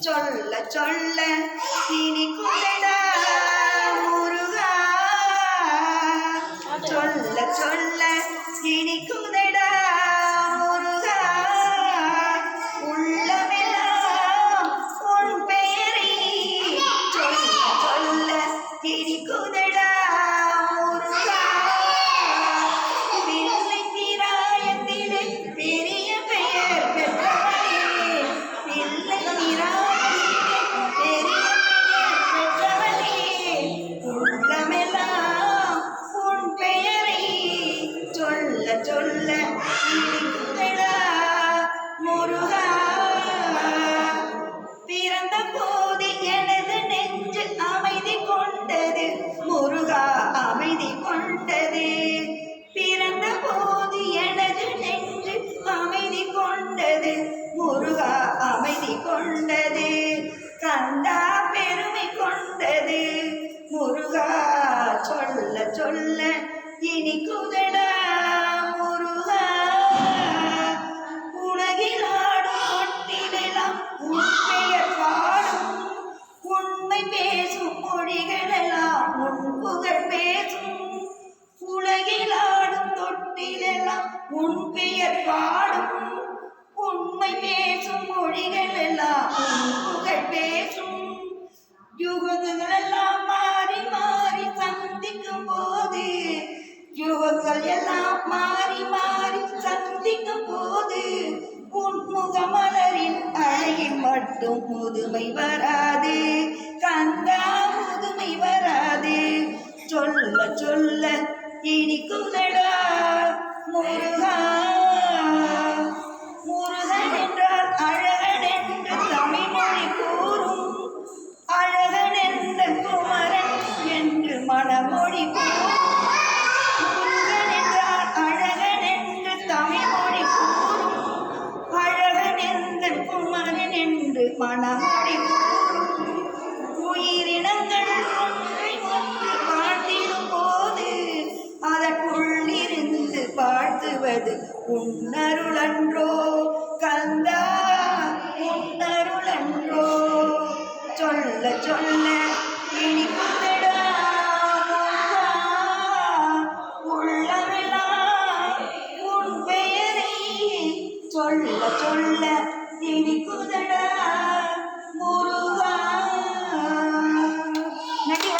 சொல்ல சொல்ல இனி குடடா முருகா அமைதி கொண்டது கந்தா பெருமை கொண்டது. முருகா சொல்ல சொல்ல இனி குதடா முருகா. உலகில் ஆடும் கொட்டிலெல்லாம் உன் பாடும். உண்மை பேசும் மொழிகளெல்லாம் உன் புகழ் பேசும். உலகில் ஆடும் தொட்டிலெல்லாம் உன் பெயர் பாடும். உண்மை பேசும் மொழிகள் எல்லாம் புகழ் பேசும் யுகங்கள் எல்லாம் மாறி மாறி சந்திக்கும் போது யுகங்கள் எல்லாம் மாறி மாறி சந்திக்கும் போது உன்முக மலரின் அழகில் மட்டும் முதுமை வராது கந்தா முதுமை வராது. சொல்ல சொல்ல இனிக்குதடா முருகா என்று உயிரினங்கள் ஒன்றை ஒன்று பார்த்திடும் போது அதற்குள்ளிருந்து பார்த்துவது உன்னருளன்றோ கந்த